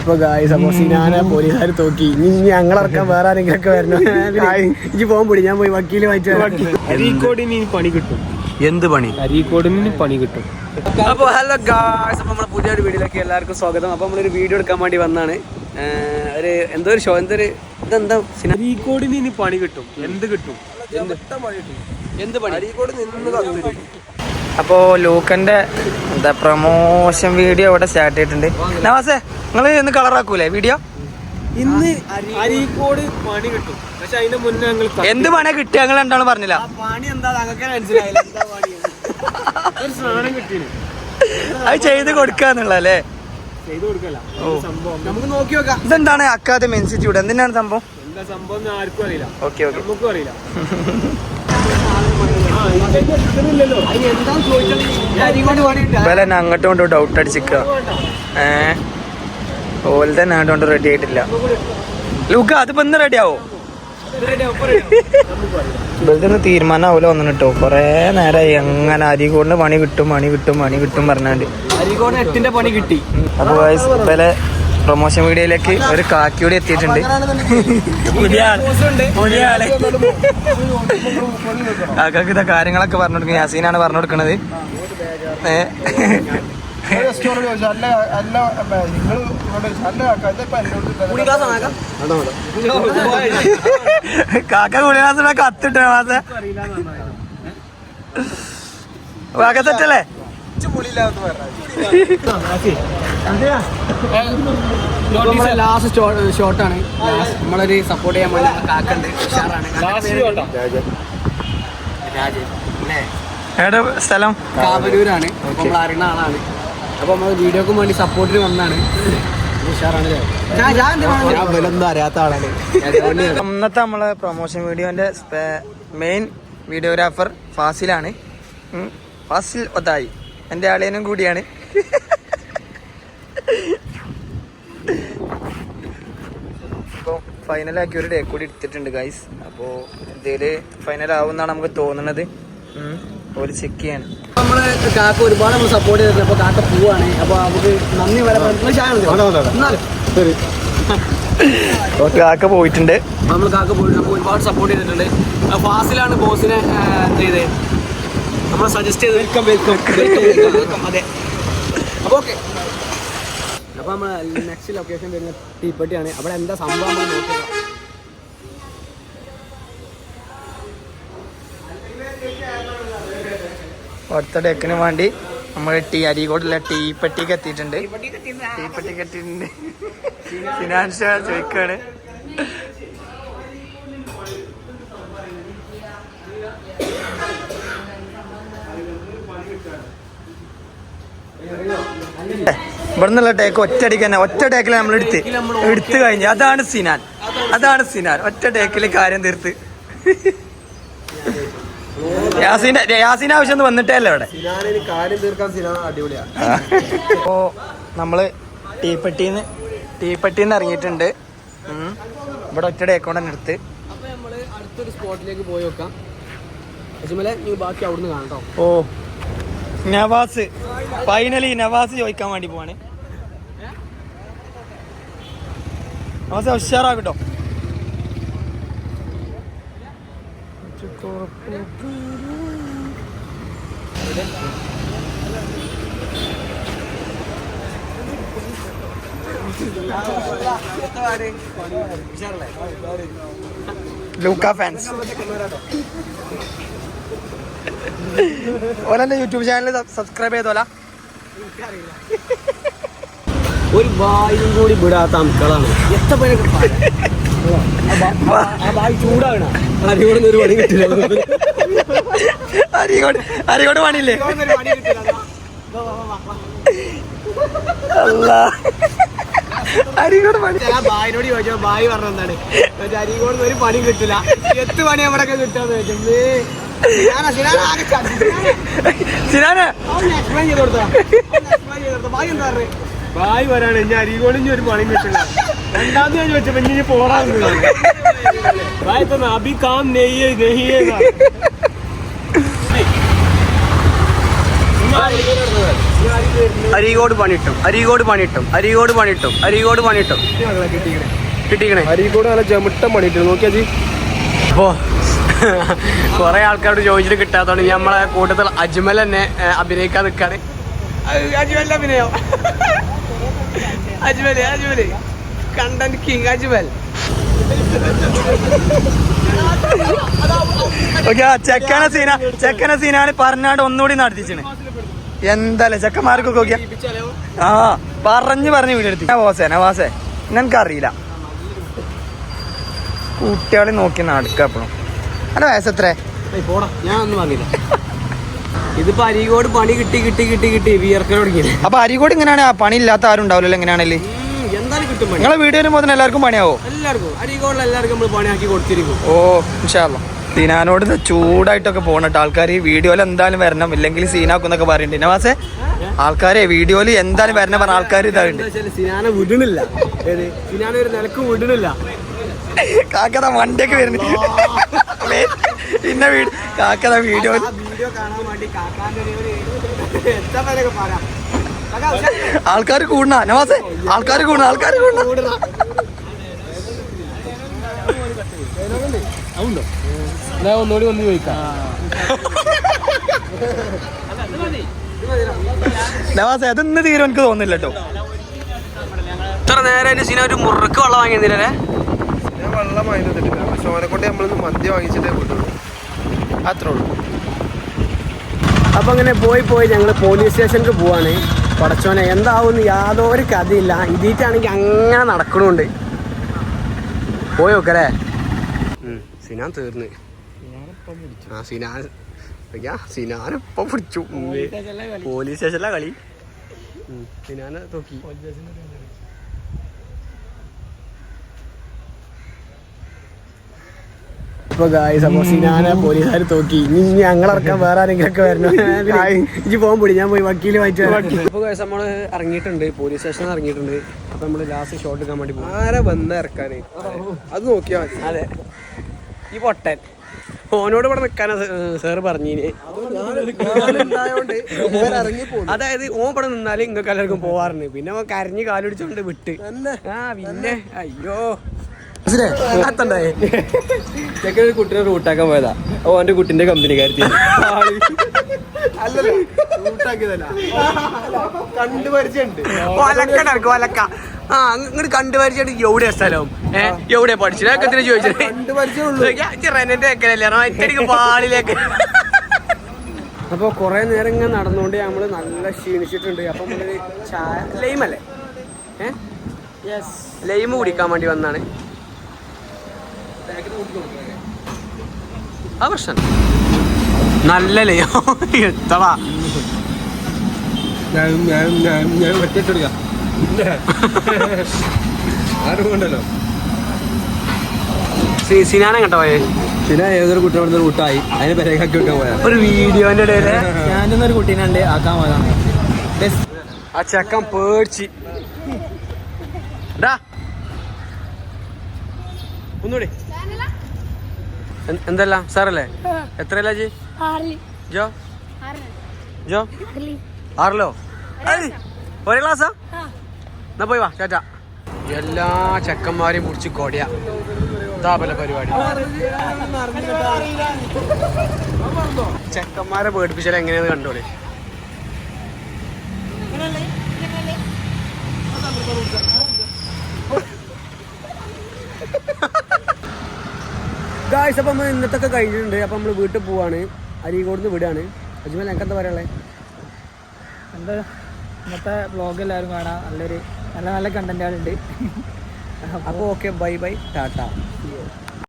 ഇപ്പൊ ഗായ്സ് അപ്പൊ സിനാനെ പോലീസുകാർ തോക്കി. ഇനി ഞങ്ങളിറക്കാൻ വേറെ ആരെങ്കിലും ഒക്കെ വരണം ഇനി പോകാൻ പൊടി. ഞാൻ പോയി വക്കീൽ വായിച്ചു അരീക്കോടിന് പണി കിട്ടും. എന്ത് പണി? അരീക്കോടിന് പണി കിട്ടും. അപ്പൊ ഹലോ ഗായ്സ് അപ്പൊ നമ്മുടെ പുതിയൊരു വീഡിയോയിലേക്ക് എല്ലാവർക്കും സ്വാഗതം. അപ്പൊ നമ്മളൊരു വീഡിയോ എടുക്കാൻ വേണ്ടി വന്നാണ്. ഒരു എന്തോ ഒരു ഷോ എന്തൊരു ഇതെന്താ? സിനിമ അരീക്കോടിന് ഇനി പണി കിട്ടും. എന്ത് കിട്ടും? എന്ത് പണി? അപ്പോ ലൂക്കന്റെ എന്താ പ്രൊമോഷൻ വീഡിയോ ഇവിടെ സ്റ്റാർട്ട് ചെയ്തിട്ടുണ്ട്. നവാസേ നിങ്ങൾ ഇന്ന് കളറാക്കൂലേ വീഡിയോ ഇന്ന് അരീക്കോട് പണി കിട്ടും. പക്ഷെ അതിന്റെ മുന്നേ ഞങ്ങൾ എന്ത് പണിയാ കിട്ടിയ ഞങ്ങൾ എന്താണ് പറഞ്ഞില്ല. പണി എന്താ ഞങ്ങൾക്ക് മനസ്സിലായില്ല. ഒരു സാധനം അത് ചെയ്ത് കൊടുക്കാന്നുള്ളല്ലേ ഇതെന്താണ് അക്കാദമി ഇൻസ്റ്റിറ്റ്യൂട്ട്? എന്തിനാണ് സംഭവം? എന്താ സംഭവം ആർക്കും അറിയില്ല. Okay okay. നമുക്കും അറിയില്ല. ഇവലെ അങ്ങോട്ടും കൊണ്ട് ഡൗട്ട് അടിച്ചിക്ക. ഏ? ഓൽ തന്നെ അങ്ങോട്ട് റെഡി ആയിട്ടില്ല. ലൂക്ക അതിപ്പോ ഇന്ന് റെഡി ആവോ? ഇവരുടെ തീരുമാനം ആവില്ല ഒന്നും കേട്ടോ കൊറേ നേരമായി അങ്ങനെ അരികൊണ്ട് പണി കിട്ടും പണി കിട്ടും പണി കിട്ടും പറഞ്ഞാണ്ട്. അരിക്കോട് എട്ടിന്റെ പണി കിട്ടി. അപ്പൊ ഇവലെ പ്രൊമോഷൻ വീഡിയോയിലേക്ക് ഒരു കാക്കിയോടെ എത്തിയിട്ടുണ്ട്. കാക്കക്ക് ഇതാ കാര്യങ്ങളൊക്കെ പറഞ്ഞു കൊടുക്കുന്നത് യാസീനാണ് പറഞ്ഞു കൊടുക്കുന്നത് കാക്ക കുടിയാസിനെ കത്തിട്ട് മാസ? കാക്ക ലാസ്റ്റ് ഷോട്ടാണ് നമ്മളൊരു സപ്പോർട്ട് ചെയ്യാൻ വേണ്ടി കാക്കുണ്ട് ഉഷാറാണ്. അല്ലേ സ്ഥലം? കാവലൂരാണ്. നമ്മൾ അറിയുന്ന ആളാണ്. അപ്പൊ നമ്മൾ വീഡിയോക്ക് വേണ്ടി സപ്പോർട്ടിന് വന്നാണ്. അന്നത്തെ നമ്മളെ പ്രൊമോഷൻ വീഡിയോന്റെ മെയിൻ വീഡിയോഗ്രാഫർ ഫാസിലാണ്. ഫാസിൽ ഒതായി. എന്റെ ആളിയനും കൂടിയാണ്. ഫൈനലാക്കി ഒരു ഡേ കൂടി എടുത്തിട്ടുണ്ട് ഗൈസ് അപ്പോൾ ഇതിൽ ഫൈനൽ ആവുമെന്നാണ് നമുക്ക് തോന്നുന്നത്. ഒരു ചെക്ക് ചെയ്യാണ്. നമ്മൾ കാക്ക ഒരുപാട് നമ്മൾ സപ്പോർട്ട് ചെയ്തിട്ടുണ്ട്. അപ്പൊ കാക്ക പോവാണ്. അപ്പൊ നമുക്ക് നന്ദി വരെ കാക്ക പോയിട്ടുണ്ട്. നമ്മൾ കാക്ക പോയിട്ട് നമുക്ക് ഒരുപാട് സപ്പോർട്ട് ചെയ്തിട്ടുണ്ട്. ഫാസിലാണ് ബോസിനെ എന്ത് ചെയ്തത്. നമ്മൾ സജസ്റ്റ് ചെയ്ത് വെൽക്കം വെൽക്കം വെൽക്കം അതെ. അപ്പോൾ ഓക്കെ അപ്പോൾ നമ്മൾ നെക്സ്റ്റ് ലൊക്കേഷൻ വരുന്ന തീപ്പെട്ടിയാണ്. അവിടെ എന്താ സംഭവം നമ്മൾ നോക്കുക അടുത്ത ഡെക്കിന് വേണ്ടി നമ്മൾ ടീ അരീകോടുള്ള ടീ പെട്ടിക്ക് എത്തിയിട്ടുണ്ട്. ടീ പെട്ടിക്ക് എത്തിയിട്ടുണ്ട്. ഫിനാൻസ് ചോദിക്കാണ്. ഇവിടെ നിന്നുള്ള ടേക്ക് ഒറ്റ അടിക്ക് തന്നെ ഒറ്റ ടേക്കിൽ നമ്മൾ എടുത്ത് എടുത്തു കഴിഞ്ഞു. അതാണ് സിനാൻ. അതാണ് സിനാൻ. ഒറ്റ ടേക്കിൽ കാര്യം തീർത്ത്. യാസിന്റെ യാസീന്റെ ആവശ്യം ഒന്നും വന്നിട്ടേ അല്ല ഇവിടെ അപ്പോ നമ്മൾ ടീപ്പട്ടിന്ന് ടീപ്പട്ടിന്ന് ഇറങ്ങിയിട്ടുണ്ട്. ഇവിടെ ഒറ്റ ടേക്കോടെ തന്നെ എടുത്ത്. അടുത്തൊരു സ്പോട്ടിലേക്ക് പോയി നോക്കാം. ബാക്കി അവിടുന്ന് കാണട്ടോ. ഓ. നവാസ്. ഫൈനലി നവാസ് ചോദിക്കാൻ വേണ്ടി പോവാണ്. നവാസ് ഉഷാറാകട്ടോ. ലൂക്ക ഫാൻസ് ഓലെന്റെ യൂട്യൂബ് ചാനൽ സബ്സ്ക്രൈബ് ചെയ്തോല. ഒരു വായും കൂടി വിടാത്ത അമക്കളാണ് എത്ര കിട്ടില്ല. അരികോട് അരികോട് പണിയില്ലേ? അല്ല അരികോട് പണി ബായിനോട് ചോദിച്ചോ ബായി പറഞ്ഞ എന്താണ് മറ്റേ അരികോട് ഒരു പണി കിട്ടില്ല. എത്ത് പണി അവിടെ കിട്ടാന്ന് ചോദിച്ചത് സിനാനെ സിനാന ആകെ കൊടുത്താ? സിനാന സിനാന കൊടുത്താ? ബായി വരാണ് ഞാൻ അരീകോടിന് ഒരു പണി കിട്ടില്ല രണ്ടാമത് ഞാൻ ചോദിച്ചപ്പോ ഇനി പോറാന്ന് ബായ് തന്നെ. അഭി കാം നെയ്യേ നെയ്യേ അരീകോട് പണിട്ടും അരീകോട് പണിട്ടും അരീകോട് പണിട്ടും അരീകോട് പണിട്ടും കിട്ടിക്കണേ. അരികോട് നല്ല ചെമിട്ടം പണിട്ടു നോക്കിയാ ജി. അപ്പോ കുറെ ആൾക്കാരോട് ചോദിച്ചിട്ട് കിട്ടാത്തോണ്ട് നമ്മളെ കൂട്ടത്തിൽ അജ്മൽ തന്നെ അഭിനയിക്കാൻ നിൽക്കാണ് Ajmal അഭിനയോ. Ajmal Ajmal content king Ajmal. ചെക്കന സീന ചെക്കന സീനാണ് പറഞ്ഞാണ്ട് ഒന്നുകൂടി നടത്തിച്ചിന്. എന്തല്ലേ ചെക്കന്മാർക്കൊക്കെ നോക്കിയാ? ആ പറഞ്ഞു പറഞ്ഞു വീടെടുത്തി നവാസേ വാസേ എനിക്കറിയില്ല കുട്ടികളെ നോക്കി നടക്കുക എപ്പോഴും അല്ല വയസ്സത്രേ? പോടാ ഞാൻ ഒന്നും വാങ്ങില്ല ഇതിപ്പോ അരീകോട് പണി കിട്ടി കിട്ടി കിട്ടി കിട്ടി. വിയർക്കൽ തുടങ്ങിയത് അപ്പൊ അരികോട് ഇങ്ങനെയാണ് പണി ഇല്ലാത്ത ആരും ഉണ്ടാവില്ലല്ലോ എങ്ങനെയാണല്ലേ? എന്തായാലും കിട്ടും പണി. നിങ്ങളെ വീഡിയോ വരുമ്പോ തന്നെ എല്ലാവർക്കും പണിയാവോ? എല്ലാവർക്കും. അരീകോടിൽ എല്ലാവർക്കും നമ്മൾ പണിയാക്കി കൊടുത്തിരിക്കും. ഓ ഇൻഷാല്ല സീനാനോട് ചൂടായിട്ടൊക്കെ പോകണട്ടോ ആൾക്കാർ ഈ വീഡിയോയിൽ എന്തായാലും വരണം. ഇല്ലെങ്കിൽ സീനാക്കുന്നൊക്കെ പറയുന്നുണ്ട് നവാസേ ആൾക്കാരെ വീഡിയോയിൽ എന്തായാലും വരണം പറഞ്ഞ ആൾക്കാർ വെച്ചാൽ സിനാനെ വിടണില്ല സിനാനെ ഒരു നിലക്കും വിടണില്ല കാക്കത വണ്ടിയൊക്കെ വരുന്നു. പിന്നെ വീട്. കാക്കത വീഡിയോ. ആൾക്കാർ കൂടണ നവാസേ ആൾക്കാർ കൂടണ ആൾക്കാർ കൂടണ ഒന്നോടി ഒന്നുകൂടി ഒന്ന് ചോദിക്കാം. നവാസേ അതൊന്നും തീരും എനിക്ക് തോന്നുന്നില്ല കേട്ടോ ഇത്ര നേരം സീന ഒരു മുറുക്ക് വെള്ളം വാങ്ങിയിരുന്നില്ലേ? വെള്ളം വാങ്ങി തന്നിട്ടില്ല പക്ഷെ ഓനെ കൊണ്ട് നമ്മളൊന്ന് മദ്യം വാങ്ങിച്ചിട്ടേ കൊണ്ടുള്ളൂ അത്രേ ഉള്ളൂ. അപ്പൊ അങ്ങനെ പോയി പോയി ഞങ്ങൾ പോലീസ് സ്റ്റേഷനിൽ പോവാണ്. പടച്ചോനെ എന്താവുമെന്ന് യാതൊരു കഥയില്ല. ഇതിട്ടാണെങ്കിൽ അങ്ങനെ നടക്കണുണ്ട്. പോയി നോക്കല്ലേ? സിനാൻ തീർന്ന്. ആ സിനാൻ. സിനാൻ സിനാനിപ്പം പിടിച്ചു. പോലീസ് സ്റ്റേഷനിലാ കളി. സിനാനെ നോക്കി. ഇപ്പൊ ഗായ്സ് അപ്പൊ സിനാനെ പോലീസുകാർ തോക്കി. ഇനി ഇനി ഞങ്ങളടക്കം വേറെ ആരെങ്കിലും ഒക്കെ വരണം ഇനി പോകാൻ പൊടി. ഞാൻ പോയി വക്കീൽ വായിച്ചു അപ്പൊ ഗായ്സ് നമ്മൾ ഇറങ്ങിയിട്ടുണ്ട്. പോലീസ് സ്റ്റേഷനിൽ ഇറങ്ങിയിട്ടുണ്ട്. അപ്പൊ നമ്മൾ ലാസ്റ്റ് ഷോട്ട് എടുക്കാൻ വേണ്ടി പോകും ആരെ വന്ന ഇറക്കാനേ? അത് നോക്കിയാ മതി. അതെ. ഈ പൊട്ടൻ. ഓനോട് ഇവിടെ നിൽക്കാനാ സാറ് പറഞ്ഞിന്. അതായത് ഓൻ ഇവിടെ നിന്നാലും എല്ലാവർക്കും പോവാറുണ്ട്. പിന്നെ കരഞ്ഞ് കാലൊടിച്ചോണ്ട് വിട്ട്. ആ പിന്നെ. അയ്യോ. ചെക്കൻ ഒരു കുട്ടീനെ റൂട്ടാക്കാൻ പോയതാ. ഓന്റെ കുട്ടിന്റെ കമ്പനി കാര്യത്തിൽ ഒലക്ക ആ ഇങ്ങോട്ട് കണ്ടുപരിച്ചിട്ട് എവിടെ സ്ഥലവും? ഏഹ് എവിടെ പഠിച്ചില്ല റെനന്റെ വെക്കലല്ലേ ഒറ്റടിക്ക് പാളിലേക്ക് അപ്പൊ കൊറേ നേരം ഇങ്ങനെ നടന്നുകൊണ്ട് നമ്മൾ നല്ല ക്ഷീണിച്ചിട്ടുണ്ട്. അപ്പൊ ലൈമല്ലേ ചായ ലൈം അല്ലേ ഏ? യെസ് ലൈം കുടിക്കാൻ വേണ്ടി വന്നാണ്. ആ പ്രശ്നം. നല്ല ലയോ എത്തവാ ഞാൻ ഞാൻ ഞാൻ ഞാൻ ഒറ്റട്ടെടുക്കാം ആരും കൊണ്ടല്ലോ സിനാനെ കണ്ടോ പോയെ? പിന്നെ ഏതൊരു കുട്ടിയോട് കൂട്ടായി. അതിനെ പെരേക്കാക്കി വെക്കാൻ പോയാ. ഒരു വീഡിയോന്റെ ഇടയിൽ ഞാനൊന്നൊരു കുട്ടീനുണ്ട് ആക്കാൻ പോയതാണ്. ആ ചക്കൻ പേടിച്ച്. ഡാ. ഒന്നുകൂടി. എന്തല്ല? സാറല്ലേ? എത്രയല്ല ജി? ജോ? ജോ? ആറിലോ. ഒരേ ക്ലാസ്സാ. എന്നാ പോയി വാ ചേട്ടാ എല്ലാ ചെക്കന്മാരെയും മുറിച്ച് കൊടിയ. താപല പരിപാടി. ചെക്കന്മാരെ പേടിപ്പിച്ചാൽ എങ്ങനെയാന്ന് കണ്ടോളി. ഗായ്സ് അപ്പം നമ്മൾ ഇന്നത്തൊക്കെ കഴിഞ്ഞിട്ടുണ്ട്. അപ്പം നമ്മൾ വീട്ടിൽ പോവാണ്. അരീകോട് നിന്ന് വിടുകയാണ് അജ്മൽ എനിക്ക് എന്താ പറയാനുള്ളത് എന്താ? ഇന്നത്തെ വ്ളോഗ് എല്ലാവരും കാണാം. നല്ലൊരു നല്ല നല്ല കണ്ടന്റുകളുണ്ട് അപ്പോൾ ഓക്കെ ബൈ ബൈ ടാറ്റ.